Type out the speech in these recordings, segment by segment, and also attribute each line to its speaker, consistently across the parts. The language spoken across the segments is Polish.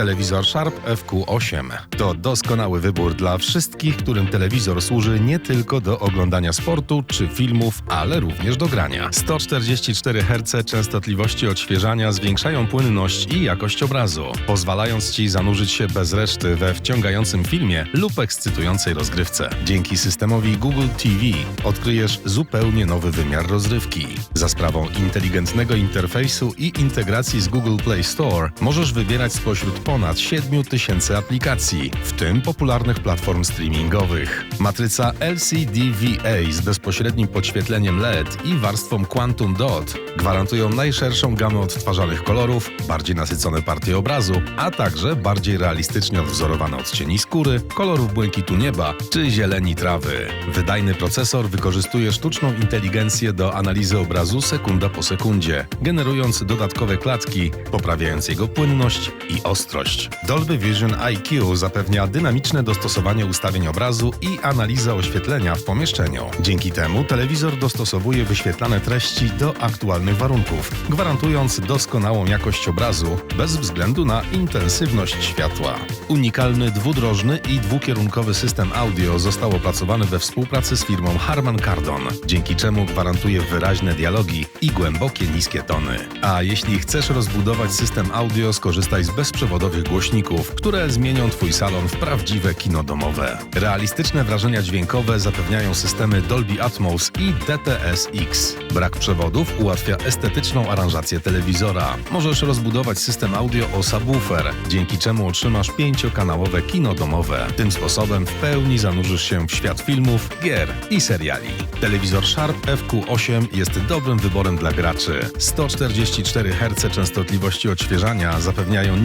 Speaker 1: Telewizor Sharp FQ8 to doskonały wybór dla wszystkich, którym telewizor służy nie tylko do oglądania sportu czy filmów, ale również do grania. 144 Hz częstotliwości odświeżania zwiększają płynność i jakość obrazu, pozwalając Ci zanurzyć się bez reszty we wciągającym filmie lub ekscytującej rozgrywce. Dzięki systemowi Google TV odkryjesz zupełnie nowy wymiar rozrywki. Za sprawą inteligentnego interfejsu i integracji z Google Play Store możesz wybierać spośród ponad 7000 aplikacji, w tym popularnych platform streamingowych. Matryca LCD VA z bezpośrednim podświetleniem LED i warstwą Quantum Dot gwarantują najszerszą gamę odtwarzanych kolorów, bardziej nasycone partie obrazu, a także bardziej realistycznie odwzorowane odcieni skóry, kolorów błękitu nieba czy zieleni trawy. Wydajny procesor wykorzystuje sztuczną inteligencję do analizy obrazu sekunda po sekundzie, generując dodatkowe klatki, poprawiając jego płynność i ostrość. Dolby Vision IQ zapewnia dynamiczne dostosowanie ustawień obrazu i analizę oświetlenia w pomieszczeniu. Dzięki temu telewizor dostosowuje wyświetlane treści do aktualnych warunków, gwarantując doskonałą jakość obrazu bez względu na intensywność światła. Unikalny dwudrożny i dwukierunkowy system audio został opracowany we współpracy z firmą Harman Kardon, dzięki czemu gwarantuje wyraźne dialogi i głębokie niskie tony. A jeśli chcesz rozbudować system audio, skorzystaj z bezprzewodowych głośników, które zmienią Twój salon w prawdziwe kino domowe. Realistyczne wrażenia dźwiękowe zapewniają systemy Dolby Atmos i DTS-X. Brak przewodów ułatwia estetyczną aranżację telewizora. Możesz rozbudować system audio o subwoofer, dzięki czemu otrzymasz pięciokanałowe kino domowe. Tym sposobem w pełni zanurzysz się w świat filmów, gier i seriali. Telewizor Sharp FQ8 jest dobrym wyborem dla graczy. 144 Hz częstotliwości odświeżania zapewniają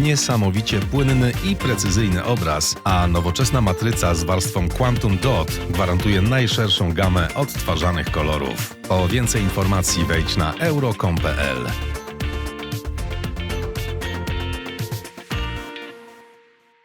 Speaker 1: niesamowicie płynny i precyzyjny obraz, a nowoczesna matryca z warstwą Quantum Dot gwarantuje najszerszą gamę odtwarzanych kolorów. Po więcej informacji wejdź na euro.com.pl.